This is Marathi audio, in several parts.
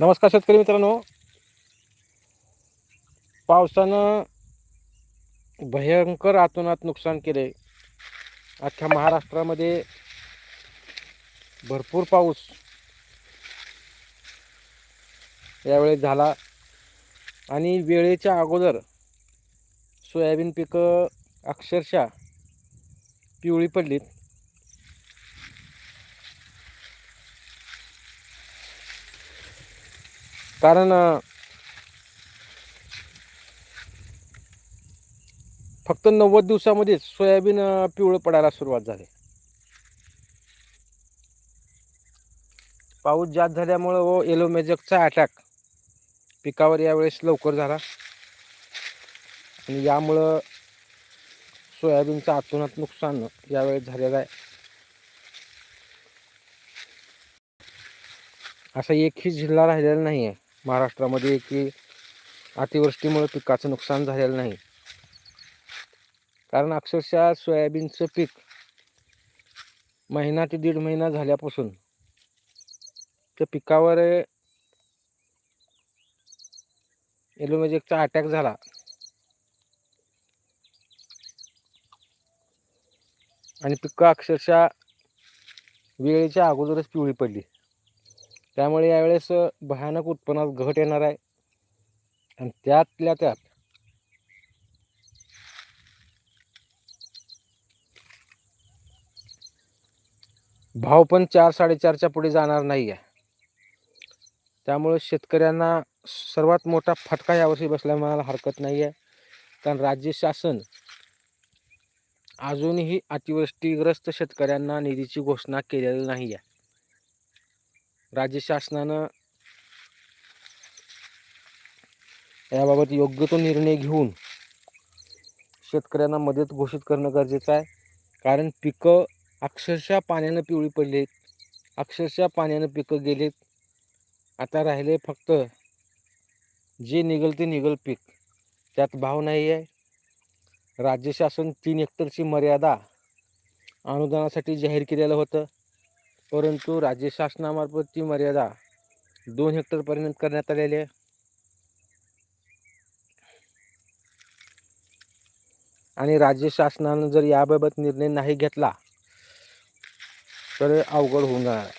नमस्कार शेतकरी मित्रांनो. पावसानं भयंकर आतोनात नुकसान केले अख्ख्या महाराष्ट्रामध्ये भरपूर पाऊस यावेळेस झाला. आणि वेळेच्या अगोदर सोयाबीन पिकं अक्षरशः पिवळी पडलीत. कारण फक्त नव्वद दिवसामध्येच सोयाबीन पिवळं पडायला सुरुवात झाली. पाऊस जास्त झाल्यामुळं व एलोमेजकचा अटॅक पिकावर यावेळेस लवकर झाला. आणि यामुळं सोयाबीनचं आतोनात नुकसान यावेळेस झालेलं आहे. असा एकही जिल्हा राहिलेला नाही आहे महाराष्ट्रामध्ये की अतिवृष्टीमुळे पिकाचं नुकसान झालेलं नाही. कारण अक्षरशः सोयाबीनचं पीक महिना ते दीड महिना झाल्यापासून त्या पिकावर एलोमॅजिकचा अटॅक झाला. आणि पिकं अक्षरशः वेळेच्या अगोदरच पिवळी पडली. त्यामुळे यावेळेस भयानक उत्पन्नात घट येणार आहे. आणि त्यातल्या त्यात भाव पण चार साडेचारच्या पुढे जाणार नाही आहे त्यामुळे शेतकऱ्यांना सर्वात मोठा फटका यावर्षी बसल्या म्हणायला हरकत नाही आहे कारण राज्य शासन अजूनही अतिवृष्टीग्रस्त शेतकऱ्यांना निधीची घोषणा केलेली नाही आहे राज्य शासनानं याबाबत योग्य तो निर्णय घेऊन शेतकऱ्यांना मदत घोषित करणं गरजेचं आहे. कारण पिकं अक्षरशः पाण्यानं पिवळी पडलीत. अक्षरशः पाण्यानं पिकं गेलीत. आता राहिले फक्त जे निघल ते निघल पीक. त्यात भाव नाही आहे राज्य शासन तीन हेक्टरची मर्यादा अनुदानासाठी जाहीर केलेलं होतं. परंतु राज्य शासनामार्फत ती मर्यादा दोन हेक्टरपर्यंत करण्यात आलेली आहे आणि राज्य शासनानं जर याबाबत निर्णय नाही घेतला तर अवघड होऊन जाणार आहे.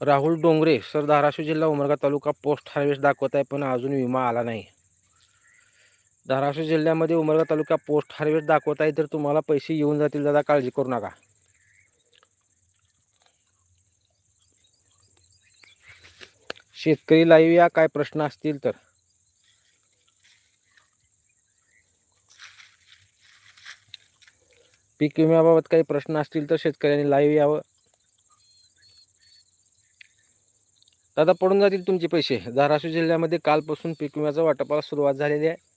राहुल डोंगरे सर धाराशिव जिल्हा उमरगा तालुका पोस्ट हार्वेस्ट दाखवत आहे पण अजून विमा आला नाही धाराशिव जिल्ह्यामध्ये उमरगा तालुका पोस्ट हार्वेस्ट दाखवत आहे तर तुम्हाला पैसे येऊन जातील दादा काळजी करू नका. शेतकरी लाईव्ह या काय प्रश्न असतील तर. पीक विम्याबाबत काही प्रश्न असतील तर शेतकऱ्यांनी लाईव्ह यावं. दादा पडून जातील तुमचे पैसे. धाराशिव जिल्ह्यामध्ये कालपासून पीक विम्याचा वाटपाला सुरुवात झालेली आहे.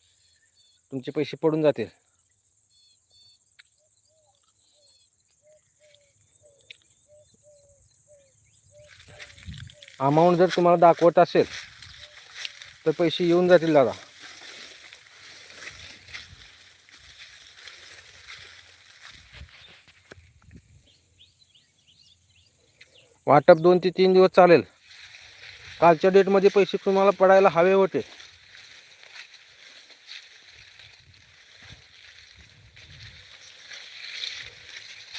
तुमचे पैसे पडून जातील. अमाऊंट जर तुम्हाला दाखवत असेल तर पैसे येऊन जातील दादा. वाटप दोन ते तीन दिवस चालेल. कालच्या डेटमध्ये पैसे तुम्हाला पडायला हवे होते.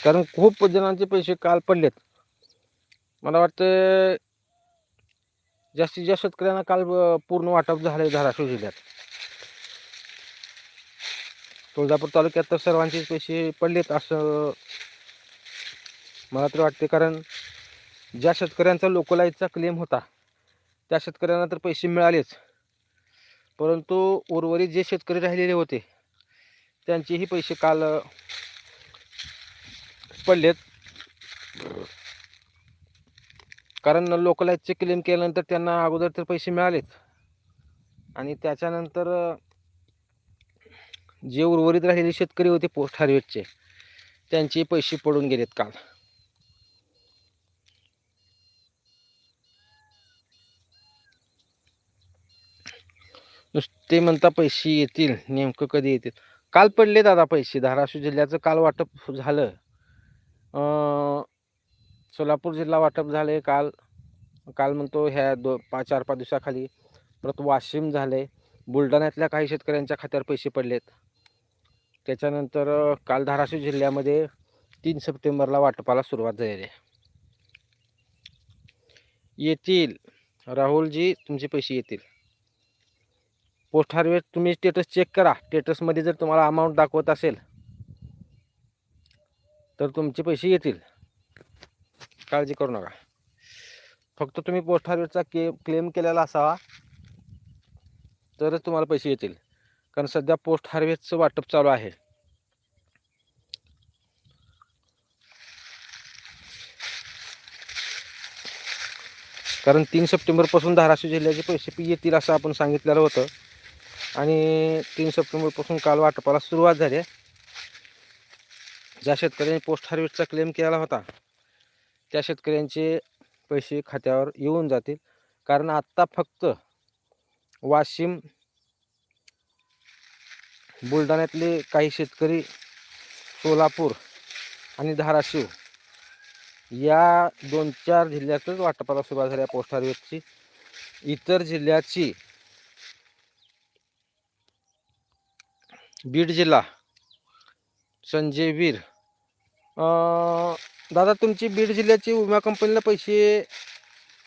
कारण खूप जणांचे पैसे काल पडलेत. मला वाटतं जास्तीत जास्त शेतकऱ्यांना काल पूर्ण वाटप झाले धाराशिव जिल्ह्यात. तुळजापूर तालुक्यात तर सर्वांचेच पैसे पडलेत असं मला तर वाटते कारण ज्या शेतकऱ्यांचा लोकलाईजचा क्लेम होता त्या शेतकऱ्यांना तर पैसे मिळालेच. परंतु उर्वरित जे शेतकरी राहिलेले होते त्यांचेही पैसे काल पडलेत. कारण लोकलाईजचे क्लेम केल्यानंतर त्यांना अगोदर तर पैसे मिळालेच आणि त्याच्यानंतर जे उर्वरित राहिलेले शेतकरी होते पोस्ट हार्वेस्टचे त्यांचे पैसे पडून गेलेत काल. नुसते म्हणता पैसे येतील नेमकं कधी येतील? काल पडले दादा पैसे धाराशिव जिल्ह्याचं काल वाटप झालं. सोलापूर जिल्हा वाटप झाले. काल काल म्हणतो ह्या दो पाच चार पाच दिवसाखाली परत वाशिम झाले. बुलढाण्यातल्या काही शेतकऱ्यांच्या खात्यावर पैसे पडलेत. त्याच्यानंतर काल धाराशिव जिल्ह्यामध्ये तीन सप्टेंबरला वाटपाला सुरुवात झालेली आहे. येतील. राहुलजी तुमचे पैसे येतील. पोस्ट हार्वेस्ट तुम्ही स्टेटस चेक करा. स्टेटसमध्ये जर तुम्हाला अमाऊंट दाखवत असेल तर तुमचे पैसे येतील. काळजी करू नका. फक्त तुम्ही पोस्ट हार्वेस्टचा के क्लेम केलेला असावा. तरच तुम्हाला पैसे येतील. कारण सध्या पोस्ट हार्वेस्टचं वाटप चालू आहे. कारण तीन सप्टेंबरपासून धाराशिव जिल्ह्याचे पैसे पी येतील असं आपण सांगितलेलं होतं. आणि तीन सप्टेंबरपासून काल वाटपाला सुरुवात झाली आहे. ज्या शेतकऱ्यांनी पोस्ट हार्वेस्टचा क्लेम केला होता त्या शेतकऱ्यांचे पैसे खात्यावर येऊन जातील. कारण आत्ता फक्त वाशिम बुलढाण्यातले काही शेतकरी सोलापूर आणि धाराशिव या दोन चार जिल्ह्यातच वाटपाला सुरुवात झाली पोस्ट हार्वेस्टची इतर जिल्ह्याची बीड जिल्हा संजय वीर दादा तुमची बीड जिल्ह्याची विमा कंपनीला पैसे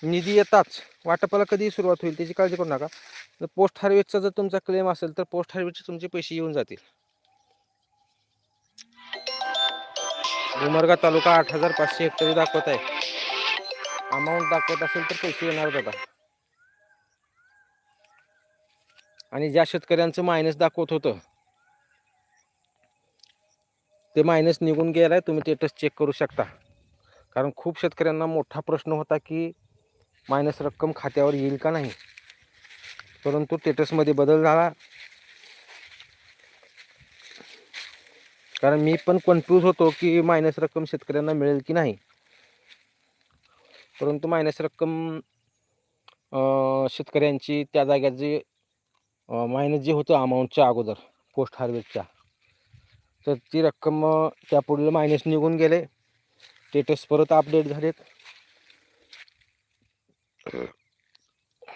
निधी येताच. वाटपाला कधी सुरुवात होईल त्याची काळजी करू नका. जर पोस्ट हार्वेस्टचा जर तुमचा क्लेम असेल तर पोस्ट हार्वेस्टचे तुमचे पैसे येऊन जातील. उमरगा तालुका आठ हजार पाचशे हेक्टरी दाखवत आहे. अमाऊंट दाखवत असेल तर पैसे येणार दादा. आणि ज्या शेतकऱ्यांचं मायनस दाखवत होतं ते मायनस निघून गेलाय तुम्ही स्टेटस चेक करू शकता. कारण खूप शेतकऱ्यांना मोठा प्रश्न होता की मायनस रक्कम खात्यावर येईल का नाही. परंतु स्टेटसमध्ये बदल झाला. कारण मी पण कन्फ्यूज होतो की मायनस रक्कम शेतकऱ्यांना मिळेल की नाही. परंतु मायनस रक्कम शेतकऱ्यांची त्या जाग्यात जे मायनस जे होतं अमाऊंटच्या अगोदर पोस्ट हार्वेस्टच्या तर ती रक्कम त्या पुढील मायनस निघून गेले. स्टेटस परत अपडेट झालेत.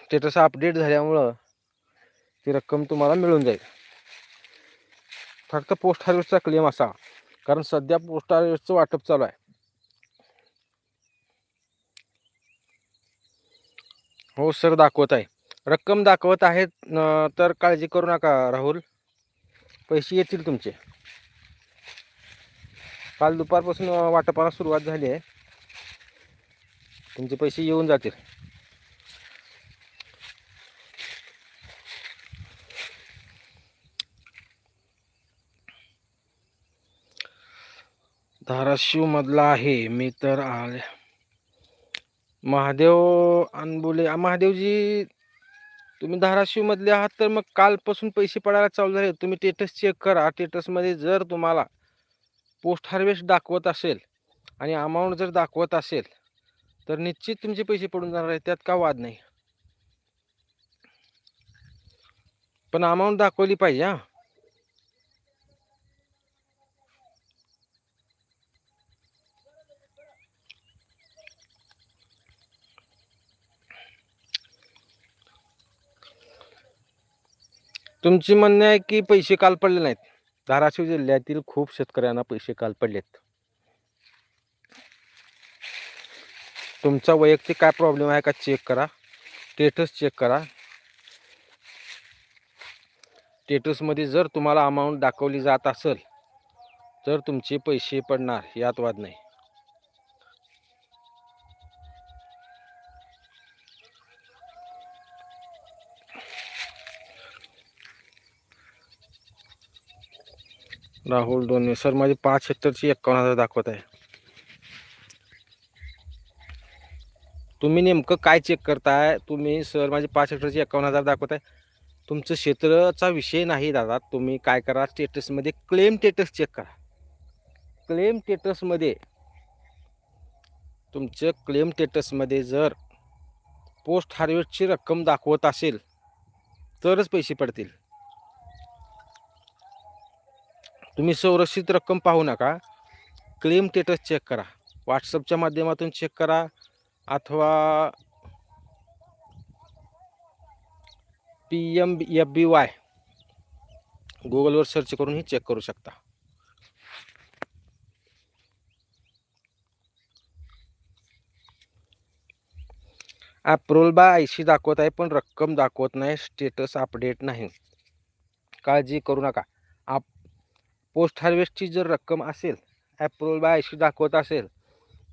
स्टेटस अपडेट झाल्यामुळं ती रक्कम तुम्हाला मिळून जाईल. फक्त पोस्ट हार्वेस्टचा क्लेम असा कारण सध्या पोस्ट हार्वेस्टचं वाटप चालू आहे. हो सर दाखवत आहे. रक्कम दाखवत आहेत तर काळजी करू नका राहुल. पैसे येतील तुमचे. काल दुपारपासून वाटपाला सुरुवात झाली आहे. तुमचे पैसे येऊन जातील. धाराशिव मधला आहे. मी तर आले. महादेव अनबोले महादेवजी तुम्ही धाराशिव मधले आहात तर मग कालपासून पैसे पडायला चालू झाले. तुम्ही टेटस चेक करा. टेटसमध्ये जर तुम्हाला पोस्ट हार्वेस्ट दाखवत असेल आणि अमाऊंट जर दाखवत असेल तर निश्चित तुमचे पैसे पडून जाणार आहेत त्यात का वाद नाही. पण अमाऊंट दाखवली पाहिजे हा. तुमची म्हणणे आहे की पैसे काल पडले नाहीत? धाराशिव जिल्ह्यातील खूप शेतकऱ्यांना पैसे काल पडलेत. तुमचा वैयक्तिक काय प्रॉब्लेम आहे का चेक करा. स्टेटस चेक करा. स्टेटसमध्ये जर तुम्हाला अमाऊंट दाखवली जात असेल तर तुमचे पैसे पडणार यात वाद नाही. राहुल दोन्ही सर माझी पाच हेक्टरची एकावन्न हजार दाखवत आहे. तुम्ही नेमकं काय चेक करताय? तुम्ही सर माझे पाच हेक्टरची एकावन्न हजार दाखवत आहे. तुमचं क्षेत्राचा विषय नाही दादा. तुम्ही काय करा? स्टेटसमध्ये क्लेम स्टेटस चेक करा. क्लेम स्टेटसमध्ये तुमचं क्लेम स्टेटसमध्ये जर पोस्ट हार्वेस्टची रक्कम दाखवत असेल तरच पैसे पडतील. तुम्ही संरक्षित रक्कम पाहू नका. क्लेम स्टेटस चेक करा. व्हॉट्सअपच्या माध्यमातून चेक करा अथवा P M F B Y गुगलवर सर्च करूनही चेक करू शकता. अप्रूव्हल बाय आयशी दाखवत आहे पण रक्कम दाखवत नाही स्टेटस अपडेट नाही. काळजी करू नका. आप पोस्ट हार्वेस्टची जर रक्कम असेल ॲप्रूव्हल बाय आयशी दाखवत असेल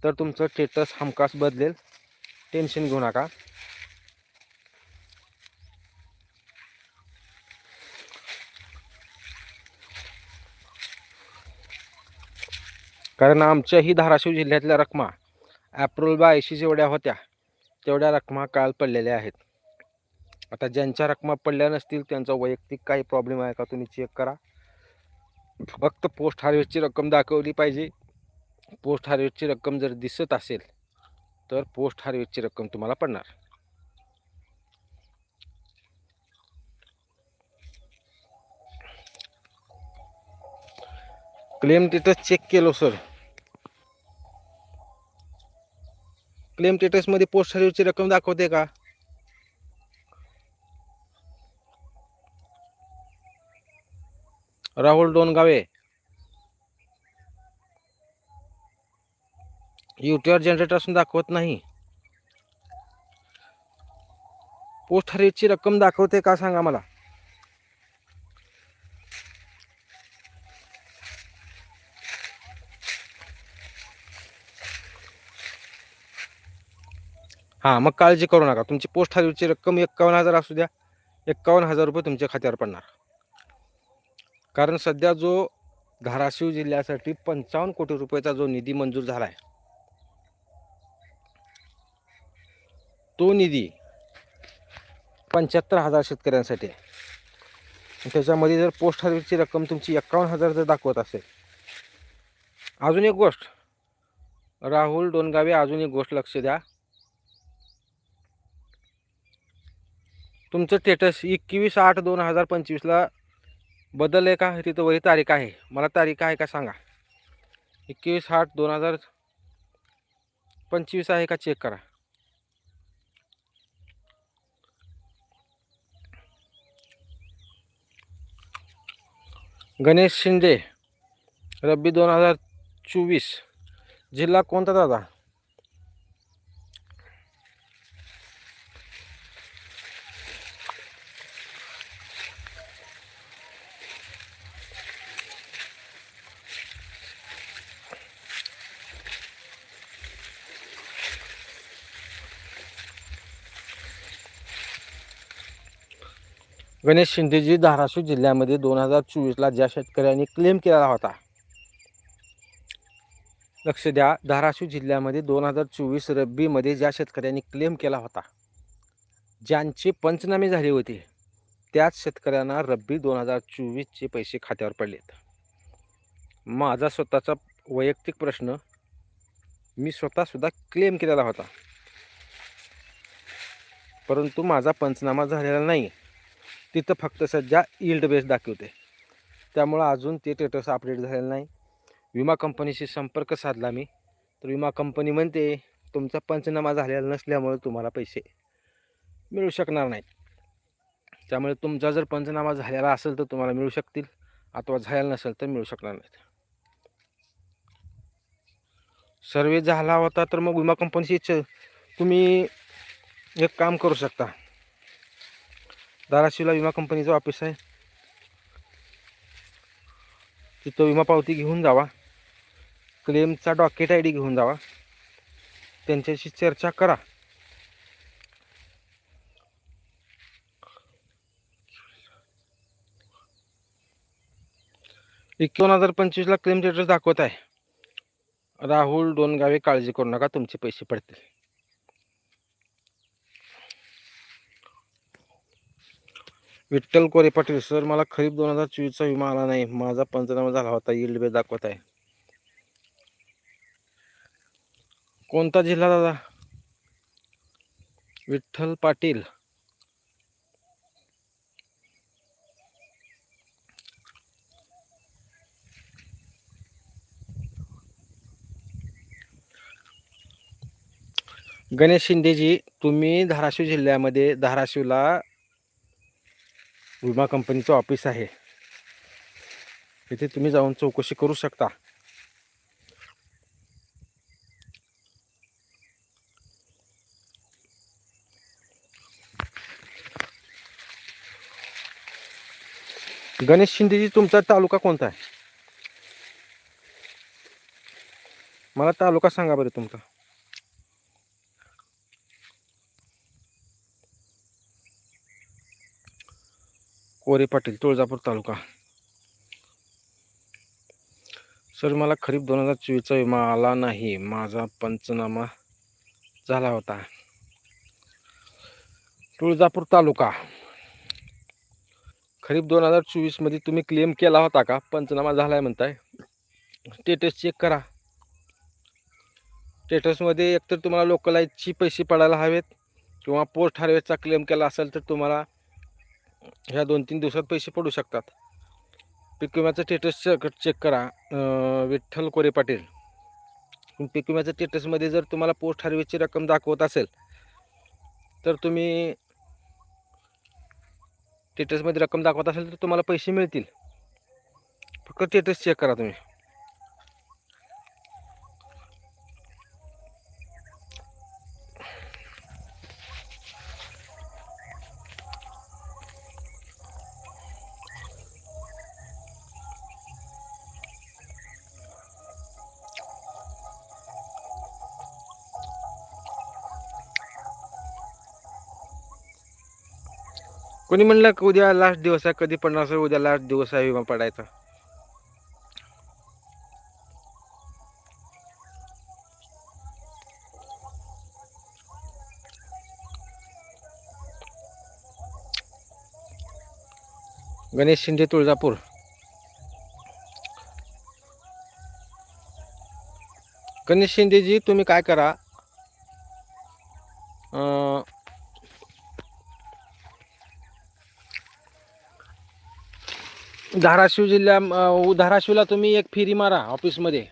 तर तुमचं स्टेटस हमखास बदलेल. टेन्शन घेऊ नका. कारण आमच्याही धाराशिव जिल्ह्यातल्या रकमा ॲप्रूव्हल बाय ऐंशी जेवढ्या होत्या तेवढ्या रकमा काल पडलेल्या आहेत. आता ज्यांच्या रकमा पडल्या नसतील त्यांचा वैयक्तिक काही प्रॉब्लेम आहे का तुम्ही चेक करा. फक्त पोस्ट हार्वेस्टची रक्कम दाखवली पाहिजे. पोस्ट हार्वेस्टची रक्कम जर दिसत असेल तर पोस्ट हार्वेस्टची रक्कम तुम्हाला पडणार. क्लेम टेटस चेक केलो सर क्लेम टेटसमध्ये पोस्ट हार्वेस्टची रक्कम दाखवते का? राहुल डोनगावे. युटीआर जनरेटर असून दाखवत नाही. पोस्ट रेटची रक्कम दाखवते का सांगा मला? हां मग काळजी करू नका. तुमची पोस्ट हरीची रक्कम एक्कावन्न हजार असू द्या. एक्कावन्न हजार रुपये तुमच्या खात्यावर पडणार. कारण सध्या जो धाराशिव जिल्ह्यासाठी पंचावन्न कोटी रुपयाचा जो निधी मंजूर झाला आहे तो निधी पंच्याहत्तर हजार शेतकऱ्यांसाठी आहे. त्याच्यामध्ये जर पोस्ट हार्वेस्टची रक्कम तुमची एक्कावन्न हजार जर दाखवत असेल अजून एक गोष्ट राहुल डोनगावे अजून एक गोष्ट लक्ष द्या. तुमचं स्टेटस एकवीस आठ दोन हजार पंचवीसला बदल आहे का? तिथं वही तारीख आहे. मला तारीख आहे का सांगा. एकवीस आठ दोन हजार पंचवीस आहे का? चेक करा. गणेश शिंदे रब्बी दोन हजार चोवीस. जिल्हा कोणता दादा? गणेश शिंदेजी धाराशिव जिल्ह्यामध्ये दोन हजार चोवीसला ज्या शेतकऱ्यांनी क्लेम केलेला होता. लक्ष द्या धाराशिव जिल्ह्यामध्ये दोन हजार चोवीस रब्बीमध्ये ज्या शेतकऱ्यांनी क्लेम केला होता ज्यांचे पंचनामे झाले होते त्याच शेतकऱ्यांना रब्बी दोन हजार चोवीसचे पैसे खात्यावर पडलेत. माझा स्वतःचा वैयक्तिक प्रश्न मी स्वतःसुद्धा क्लेम केलेला होता. परंतु माझा पंचनामा झालेला नाही. तिथं फक्त सध्या इल्ड बेस दाखवते. त्यामुळं अजून ते टेटस अपडेट झालेलं नाही. विमा कंपनीशी संपर्क साधला मी. तर विमा कंपनी म्हणते तुमचा पंचनामा झालेला नसल्यामुळे तुम्हाला पैसे मिळू शकणार नाहीत. त्यामुळे तुमचा जर पंचनामा झालेला असेल तर तुम्हाला मिळू शकतील. अथवा झालेला नसेल तर मिळू शकणार नाहीत. सर्वे झाला होता तर मग विमा कंपनीशी तुम्ही एक काम करू शकता. धाराशिवला विमा कंपनीचं ऑफिस आहे. तिथं विमा पावती घेऊन जावा. क्लेमचा डॉकेट आय डी घेऊन जावा. त्यांच्याशी चर्चा करा. दोन हजार पंचवीसला क्लेम स्टेटस दाखवत आहे. राहुल डोनगावे काळजी करू नका तुमचे पैसे पडतील. विठ्ठल कोरे पाटील सर मला खरीप दोन हजार चोवीसचा विमा आला नाही. माझा पंचनामा झाला होता. yield बे दाखवत आहे. कोणता जिल्हा दादा? विठ्ठल पाटील. गणेश शिंदेजी तुम्ही धाराशिव जिल्ह्यामध्ये धाराशिवला विमा कंपनीचं ऑफिस आहे. तिथे तुम्ही जाऊन चौकशी करू शकता. गणेश शिंदेजी तुमचा तालुका कोणता आहे? मला तालुका सांगा बरं तुमचा. कोरे पाटील तुळजापूर तालुका. सर मला खरीप दोन हजार चोवीसचा विमा आला नाही. माझा पंचनामा झाला होता. तुळजापूर तालुका. खरीप दोन हजार चोवीसमध्ये तुम्ही क्लेम केला होता का? पंचनामा झाला आहे म्हणताय. स्टेटस चेक करा. स्टेटसमध्ये एकतर तुम्हाला लोकलाईजची पैसे पडायला हवेत किंवा पोस्ट हार्वेस्टचा क्लेम केला असेल तर तुम्हाला ह्या दोन तीन दिवसात पैसे पडू शकतात. पीक विम्याचं स्टेटस चेक चेक करा. विठ्ठल कोरे पाटील. पीक विम्याच्या स्टेटसमध्ये जर तुम्हाला पोस्ट हार्वेस्टची रक्कम दाखवत असेल तर तुम्ही स्टेटसमध्ये रक्कम दाखवत असेल तर तुम्हाला पैसे मिळतील. फक्त स्टेटस चेक करा तुम्ही. कोणी म्हणलं की उद्या लास्ट दिवस आहे कधी पडणार असेल उद्या लास्ट दिवस आहे विमा पडायचा. गणेश शिंदे तुळजापूर. गणेश शिंदेजी तुम्ही काय करा? धाराशिव जिल्ह्या धाराशिवला तुम्ही एक फेरी मारा ऑफिसमध्ये.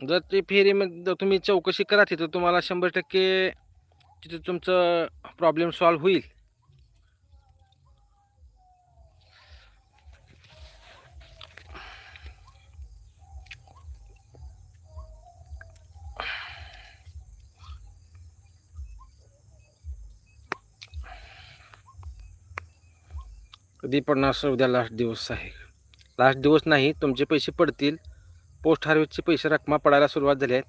जर ते फेरीमध्ये तुम्ही चौकशी करा तिथं तुम्हाला शंभर टक्के तिथं तुमचं प्रॉब्लेम सॉल्व्ह होईल. कधी पडणार सर उद्या लास्ट दिवस आहे. लास्ट दिवस नाही तुमचे पैसे पडतील. पोस्ट हार्वेस्टचे पैसे रकमा पडायला सुरुवात झाली आहेत.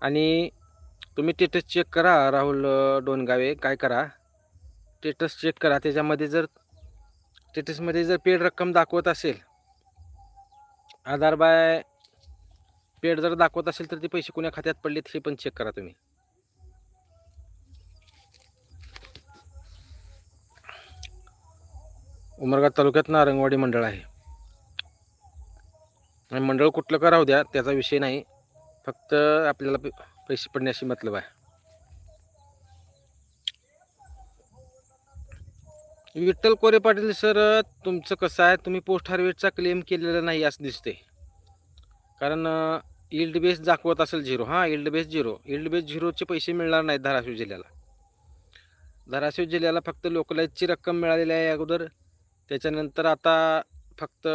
आणि तुम्ही स्टेटस चेक करा राहुल डोनगावे काय करा. स्टेटस चेक करा त्याच्यामध्ये जर स्टेटसमध्ये जर पेड रक्कम दाखवत असेल आधार बाय पेड जर दाखवत असेल तर ते पैसे कुण्या खात्यात पडलेत हे पण चेक करा तुम्ही. उमरगा तालुक्यात नारंगवाडी मंडळ आहे. आणि मंडळ कुठलं करावं द्या त्याचा विषय नाही. फक्त आपल्याला पैसे पडण्याशी मतलब आहे. विठ्ठल कोरे पाटील सर तुमचं कसं आहे? तुम्ही पोस्ट हार्वेस्टचा क्लेम केलेला नाही असं दिसते कारण इल्ड बेस दाखवत असेल झिरो हां yield base zero yield base झिरोचे पैसे मिळणार नाहीत धाराशिव जिल्ह्याला. धाराशिव जिल्ह्याला फक्त लोकलाईजची रक्कम मिळालेली आहे अगोदर. त्याच्यानंतर आता फक्त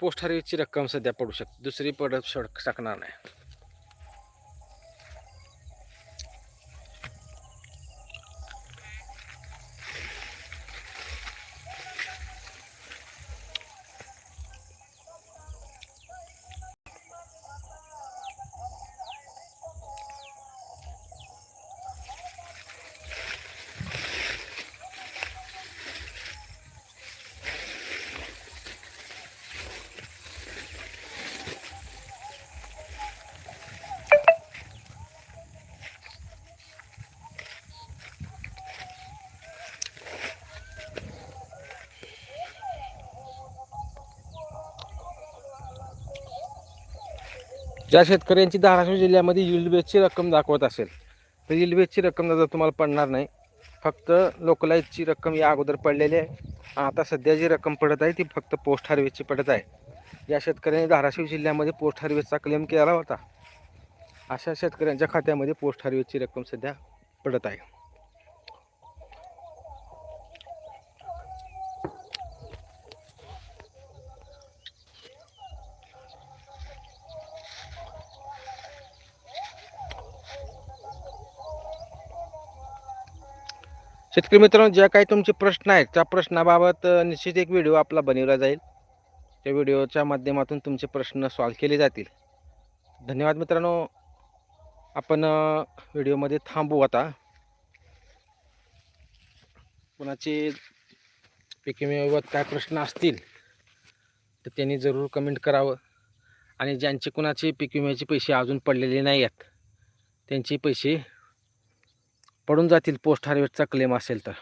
पोस्ट हार्वेस्टची रक्कम सध्या पडू शकते दुसरी पडत शक शकणार नाही. ज्या शेतकऱ्यांची धाराशिव जिल्ह्यामध्ये yield रक्कम दाखवत असेल तर yield रक्कम जर तुम्हाला पडणार नाही फक्त लोकलाईजची रक्कम या अगोदर पडलेली आहे. आता सध्या जी रक्कम पडत आहे ती फक्त पोस्ट हार्वेस्टची पडत आहे. ज्या शेतकऱ्यांनी धाराशिव जिल्ह्यामध्ये पोस्ट हार्वेस्टचा क्लेम केला होता अशा शेतकऱ्यांच्या खात्यामध्ये पोस्ट हार्वेस्टची रक्कम सध्या पडत आहे. शेतकरी मित्रांनो ज्या काही तुमचे प्रश्न आहेत त्या प्रश्नाबाबत निश्चित एक व्हिडिओ आपला बनवला जाईल. त्या व्हिडिओच्या माध्यमातून तुमचे प्रश्न सॉल्व केले जातील. धन्यवाद मित्रांनो. आपण व्हिडिओमध्ये थांबू आता. कुणाचे पिकिमेबाबत काय प्रश्न असतील तर त्यांनी जरूर कमेंट करावं. आणि ज्यांचे कुणाचे पीक विम्याचे पैसे अजून पडलेले नाही आहेत त्यांचे पैसे पडून जातील पोस्ट हार्वेस्टचा क्लेम असेल तर.